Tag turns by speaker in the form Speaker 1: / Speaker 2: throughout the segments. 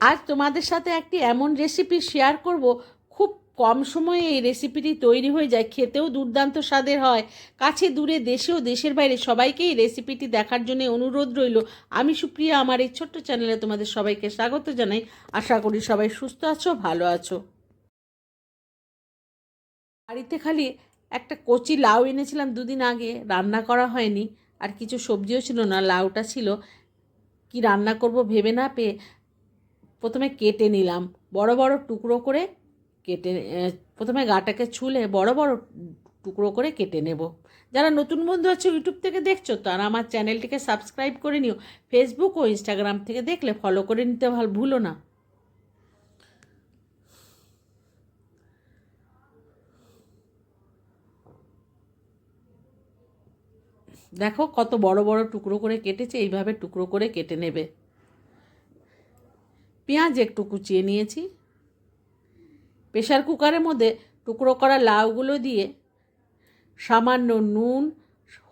Speaker 1: আজ তোমাদের সাথে একটি এমন রেসিপি শেয়ার করব। খুব কম সময়ে এই রেসিপিটি তৈরি হয়ে যায়, খেতেও দুর্দান্ত স্বাদের হয়। কাছে দূরে দেশে ও দেশের বাইরে সবাইকেই রেসিপিটি দেখার জন্য অনুরোধ রইল। আমি সুপ্রিয়া, আমার এই ছোট্ট চ্যানেলে তোমাদের সবাইকে স্বাগত জানাই। আশা করি সবাই সুস্থ আছো, ভালো আছো। বাড়িতে খালি একটা কচি লাউ এনেছিলাম দুদিন আগে, রান্না করা হয়নি। আর কিছু সবজিও ছিল না, লাউটা ছিল। কি রান্না করব ভেবে না পেয়ে প্রথমে কেটে নিলাম। বড় বড় টুকরো করে কেটে প্রথমে গাটাকে ছুলে বড় বড় টুকরো করে কেটে নেব। যারা নতুন বন্ধু আছে ইউটিউব থেকে দেখছ, তারা আমার চ্যানেলটিকে সাবস্ক্রাইব করে নিও। ফেসবুক ও ইনস্টাগ্রাম থেকে দেখলে ফলো করে নিতে ভালো ভুলো না। দেখো কত বড় বড় টুকরো করে কেটেছে, এইভাবে টুকরো করে কেটে নেবে। পেঁয়াজ একটু কুচিয়ে নিয়েছি। প্রেশার কুকারের মধ্যে টুকরো করা লাউগুলো দিয়ে সামান্য নুন,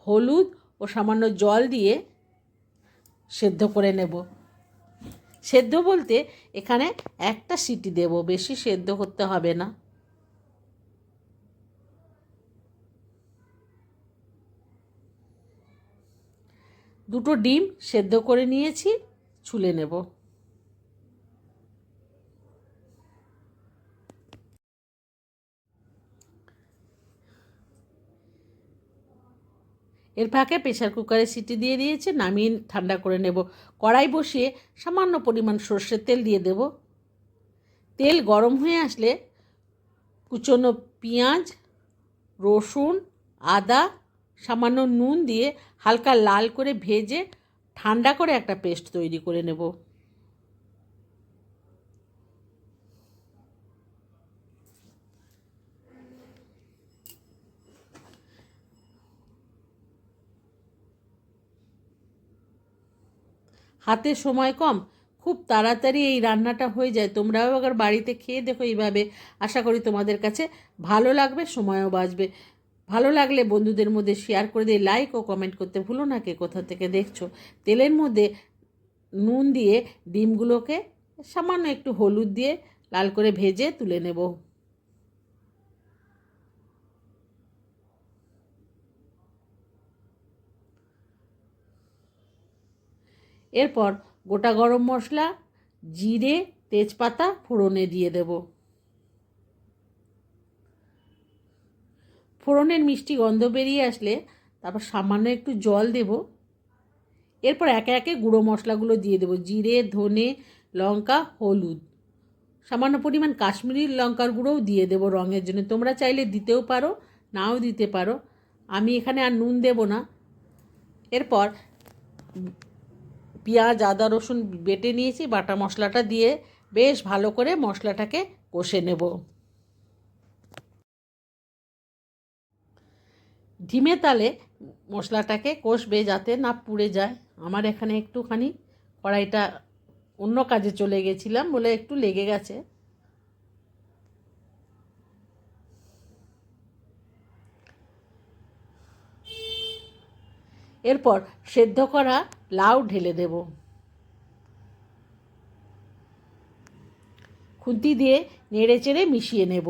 Speaker 1: হলুদ ও সামান্য জল দিয়ে সেদ্ধ করে নেব। সেদ্ধ বলতে এখানে একটা সিটি দেব, বেশি সেদ্ধ করতে হবে না। দুটো ডিম সেদ্ধ করে নিয়েছি, ছুলে নেব। এর ফাঁকে প্রেশার কুকারে সিটি দিয়ে দিয়েছে, নামিয়ে ঠান্ডা করে নেব। কড়াই বসিয়ে সামান্য পরিমাণ সর্ষের তেল দিয়ে দেব। তেল গরম হয়ে আসলে কুচনো পেঁয়াজ, রসুন, আদা, সামান্য নুন দিয়ে হালকা লাল করে ভেজে ঠান্ডা করে একটা পেস্ট তৈরি করে নেব। হাতে সময় কম, খুব তাড়াতাড়ি এই রান্নাটা হয়ে যায়। তোমরাও আবার বাড়িতে খেয়ে দেখো এইভাবে। আশা করি তোমাদের কাছে ভালো লাগবে, সময়ও বাঁচবে। ভালো লাগলে বন্ধুদের মধ্যে শেয়ার করে দিয়ে লাইক ও কমেন্ট করতে ভুলো না কে কোথা থেকে দেখছ। তেলের মধ্যে নুন দিয়ে ডিমগুলোকে সামান্য একটু হলুদ দিয়ে লাল করে ভেজে তুলে নেব। এরপর গোটা গরম মশলা, জিরে, তেজপাতা ফোড়নে দিয়ে দেব। ফোড়নের মিষ্টি গন্ধ বেরিয়ে আসলে তারপর সামান্য একটু জল দেব। এরপর একে একে গুঁড়ো মশলাগুলো দিয়ে দেবো, জিরে, ধনে, লঙ্কা, হলুদ। সামান্য পরিমাণ কাশ্মীরি লঙ্কার গুঁড়োও দিয়ে দেবো রঙের জন্য। তোমরা চাইলে দিতেও পারো, নাও দিতে পারো। আমি এখানে আর নুন দেব না। এরপর পেঁয়াজ, আদা, রসুন বেটে নিয়েছি, বাটা মশলাটা দিয়ে বেশ ভালো করে মশলাটাকে কষে নেব। ধিমে তালে মশলাটাকে কষবে যাতে না পুড়ে যায়। আমার এখানে একটুখানি কড়াইটা অন্য কাজে চলে গেছিলাম বলে একটু লেগে গেছে। এরপর সেদ্ধ করা লাউ ঢেলে দেব। খুন্তি দিয়ে নেড়ে চেড়ে মিশিয়ে নেব।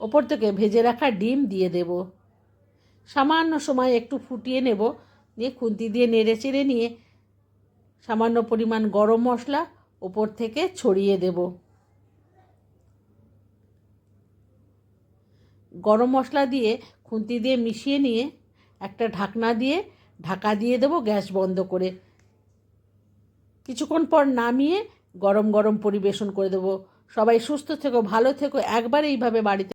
Speaker 1: ওপর থেকে ভেজে রাখা ডিম দিয়ে দেব। সামান্য সময় একটু ফুটিয়ে নেব। দিয়ে খুন্তি দিয়ে নেড়ে চেড়ে নিয়ে সামান্য পরিমাণ গরম মশলা ওপর থেকে ছড়িয়ে দেবো। গরম মশলা দিয়ে খুন্তি দিয়ে মিশিয়ে নিয়ে একটা ঢাকনা দিয়ে ঢাকা দিয়ে দেবো গ্যাস বন্ধ করে। কিছুক্ষণ পর নামিয়ে গরম গরম পরিবেশন করে দেবো। সবাই সুস্থ থেকো, ভালো থেকো, একবার এইভাবে বাড়িতে